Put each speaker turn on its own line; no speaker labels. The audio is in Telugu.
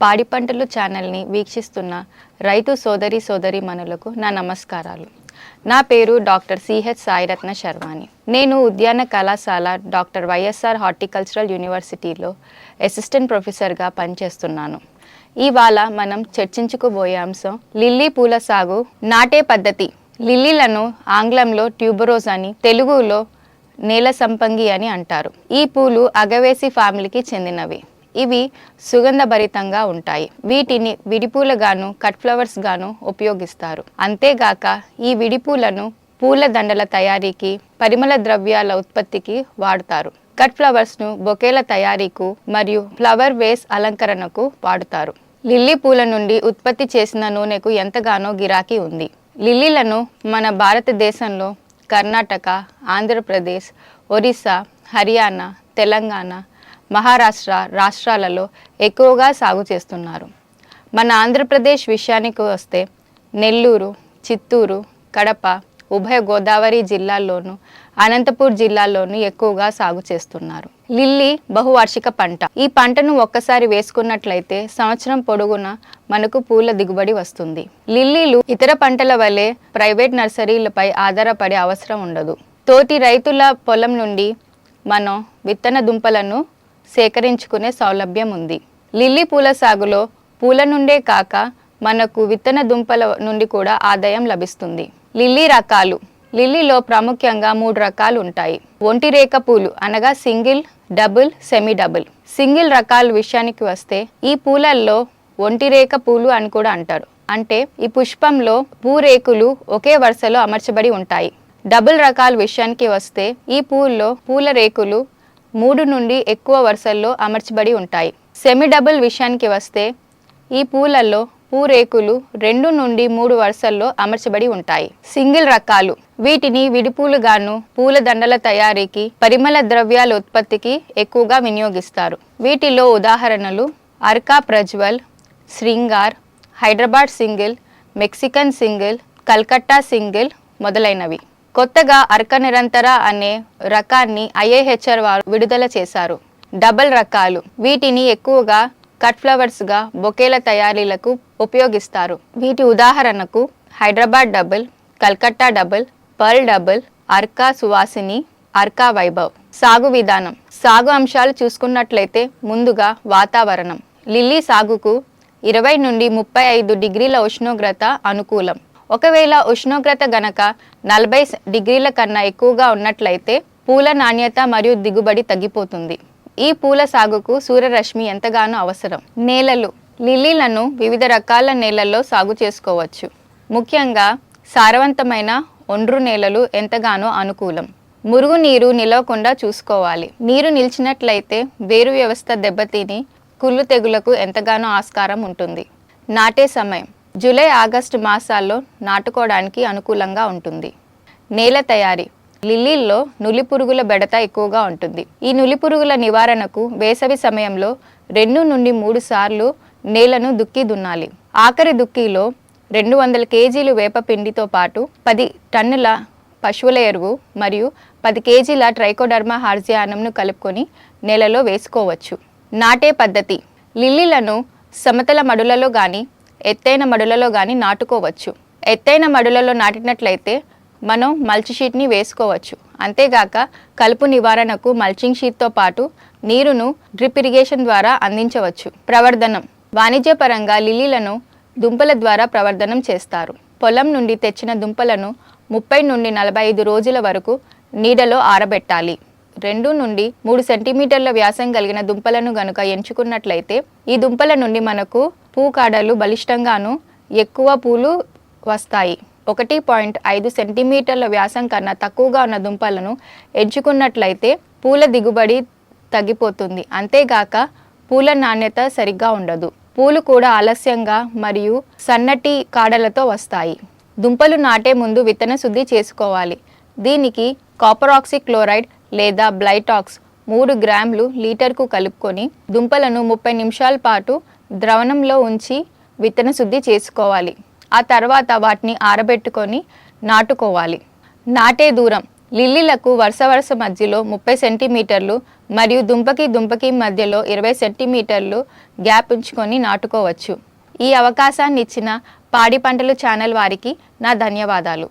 పాడి పంటలు ఛానల్ని వీక్షిస్తున్న రైతు సోదరి సోదరి మనులకు నా నమస్కారాలు. నా పేరు డాక్టర్ సిహెచ్ సాయిరత్న శర్వాణి. నేను ఉద్యాన కళాశాల డాక్టర్ వైఎస్ఆర్ హార్టికల్చరల్ యూనివర్సిటీలో అసిస్టెంట్ ప్రొఫెసర్గా పనిచేస్తున్నాను. ఇవాళ మనం చర్చించుకోబోయే అంశం లిల్లీ పూల సాగు నాటే పద్ధతి. లిల్లీలను ఆంగ్లంలో ట్యూబరోజ్ అని తెలుగులో నేల సంపంగి అని అంటారు. ఈ పూలు అగవేసి ఫ్యామిలీకి చెందినవి. ఇవి సుగంధభరితంగా ఉంటాయి. వీటిని విడిపూలగాను కట్ ఫ్లవర్స్ గాను ఉపయోగిస్తారు. అంతేగాక ఈ విడిపూలను పూల దండల తయారీకి పరిమళ ద్రవ్యాల ఉత్పత్తికి వాడుతారు. కట్ ఫ్లవర్స్ను బొకేల తయారీకు మరియు ఫ్లవర్ వేస్ అలంకరణకు వాడుతారు. లిల్లీ పూల నుండి ఉత్పత్తి చేసిన నూనెకు ఎంతగానో గిరాకీ ఉంది. లిల్లీలను మన భారతదేశంలో కర్ణాటక ఆంధ్రప్రదేశ్ ఒరిస్సా హర్యానా తెలంగాణ మహారాష్ట్ర రాష్ట్రాలలో ఎక్కువగా సాగు చేస్తున్నారు. మన ఆంధ్రప్రదేశ్ విషయానికి వస్తే నెల్లూరు చిత్తూరు కడప ఉభయ గోదావరి జిల్లాల్లోనూ అనంతపూర్ జిల్లాల్లోనూ ఎక్కువగా సాగు చేస్తున్నారు. లిల్లీ బహువార్షిక పంట. ఈ పంటను ఒక్కసారి వేసుకున్నట్లయితే సంవత్సరం పొడుగునా మనకు పూల దిగుబడి వస్తుంది. లిల్లీలు ఇతర పంటల వలె ప్రైవేట్ నర్సరీలపై ఆధారపడే అవసరం ఉండదు. తోటి రైతుల పొలం నుండి మనం విత్తన దుంపలను సేకరించుకునే సౌలభ్యం ఉంది లిల్లీ పూల సాగులో పూల నుండే కాక మనకు విత్తన దుంపల నుండి కూడా ఆదాయం లభిస్తుంది. లిల్లీ రకాలు. లిల్లీలో ప్రాముఖ్యంగా మూడు రకాలు ఉంటాయి ఒంటి రేఖ పూలు అనగా single double semi double. Single రకాల విషయానికి వస్తే ఈ పూలల్లో ఒంటి రేఖ పూలు అని కూడా అంటారు. అంటే ఈ పుష్పంలో పూరేకులు ఒకే వరుసలో అమర్చబడి ఉంటాయి. డబుల్ రకాల విషయానికి వస్తే ఈ పూల్లో పూల రేకులు మూడు నుండి ఎక్కువ వరుసల్లో అమర్చబడి ఉంటాయి. సెమీ డబుల్ విషయానికి వస్తే ఈ పూలల్లో పూరేకులు రెండు నుండి మూడు వరుసల్లో అమర్చబడి ఉంటాయి. సింగిల్ రకాలు. వీటిని విడిపూలుగాను పూల దండల తయారీకి పరిమళ ద్రవ్యాల ఉత్పత్తికి ఎక్కువగా వినియోగిస్తారు. వీటిలో ఉదాహరణలు Arka Prajwal Shringar Hyderabad single Mexican single Calcutta single మొదలైనవి. కొత్తగా అర్క నిరంతర అనే రకాన్ని ఐఏహెచ్ఆర్ వారు విడుదల చేశారు. డబల్ రకాలు. వీటిని ఎక్కువగా కట్ ఫ్లవర్స్గా బొకేల తయారీలకు ఉపయోగిస్తారు. వీటి ఉదాహరణకు Hyderabad double Calcutta double pearl double Arka Suvasini Arka Vaibhav. సాగు విధానం. సాగు అంశాలు చూసుకున్నట్లయితే ముందుగా వాతావరణం. లిల్లీ సాగుకు ఇరవై నుండి ముప్పై ఐదు డిగ్రీల ఉష్ణోగ్రత అనుకూలం. ఒకవేళ ఉష్ణోగ్రత గనక నలభై డిగ్రీల కన్నా ఎక్కువగా ఉన్నట్లయితే పూల నాణ్యత మరియు దిగుబడి తగ్గిపోతుంది. ఈ పూల సాగుకు సూర్యరశ్మి ఎంతగానో అవసరం. నేలలు లిల్లీలను వివిధ రకాల నేలల్లో సాగు చేసుకోవచ్చు. ముఖ్యంగా సారవంతమైన ఒండ్రు నేలలు ఎంతగానో అనుకూలం. మురుగు నీరు నిలవకుండా చూసుకోవాలి. నీరు నిలిచినట్లయితే వేరు వ్యవస్థ దెబ్బతిని కుళ్ళు తెగులకు ఎంతగానో ఆస్కారం ఉంటుంది. నాటే సమయం. జూలై ఆగస్టు మాసాల్లో నాటుకోవడానికి అనుకూలంగా ఉంటుంది. నేల తయారీ. లిల్లీల్లో నులి పురుగుల బెడత ఎక్కువగా ఉంటుంది. ఈ నులి పురుగుల నివారణకు వేసవి సమయంలో రెండు నుండి మూడు సార్లు నేలను దుక్కి దున్నాలి. ఆఖరి దుక్కిలో రెండు వందల కేజీలు వేపపిండితో పాటు పది టన్నుల పశువుల ఎరువు మరియు పది కేజీల ట్రైకోడర్మా హార్జియానంను కలుపుకొని నేలలో వేసుకోవచ్చు. నాటే పద్ధతి. లిల్లీలను సమతల మడులలో కానీ ఎత్తైన మడులలో కానీ నాటుకోవచ్చు. ఎత్తైన మడులలో నాటినట్లయితే మనం మల్చి షీట్ని వేసుకోవచ్చు. అంతేగాక కలుపు నివారణకు మల్చింగ్ షీట్తో పాటు నీరును డ్రిప్ ఇరిగేషన్ ద్వారా అందించవచ్చు. ప్రవర్ధనం. వాణిజ్యపరంగా లిల్లీలను దుంపల ద్వారా ప్రవర్ధనం చేస్తారు. పొలం నుండి తెచ్చిన దుంపలను ముప్పై నుండి నలభై ఐదు రోజుల వరకు నీడలో ఆరబెట్టాలి. రెండు నుండి మూడు సెంటీమీటర్ల వ్యాసం కలిగిన దుంపలను గనుక ఎంచుకున్నట్లయితే ఈ దుంపల నుండి మనకు పూకాడలు బలిష్టంగాను ఎక్కువ పూలు వస్తాయి. ఒకటి పాయింట్ ఐదు సెంటీమీటర్ల వ్యాసం కన్నా తక్కువగా ఉన్న దుంపలను ఎంచుకున్నట్లయితే పూల దిగుబడి తగ్గిపోతుంది. అంతేగాక పూల నాణ్యత సరిగ్గా ఉండదు. పూలు కూడా ఆలస్యంగా మరియు సన్నటి కాడలతో వస్తాయి. దుంపలు నాటే ముందు విత్తన శుద్ధి చేసుకోవాలి. దీనికి కాపర్ క్లోరైడ్ లేదా బ్లైటాక్స్ మూడు గ్రాములు లీటర్కు కలుపుకొని దుంపలను ముప్పై నిమిషాల పాటు ద్రవణంలో ఉంచి విత్తన శుద్ధి చేసుకోవాలి. ఆ తర్వాత వాటిని ఆరబెట్టుకొని నాటుకోవాలి. నాటే దూరం. లిల్లీలకు వరుస వరుస మధ్యలో ముప్పై సెంటీమీటర్లు మరియు దుంపకి దుంపకి మధ్యలో ఇరవై సెంటీమీటర్లు గ్యాప్ ఉంచుకొని నాటుకోవచ్చు. ఈ అవకాశాన్ని ఇచ్చిన పాడి పంటలు ఛానల్ వారికి నా ధన్యవాదాలు.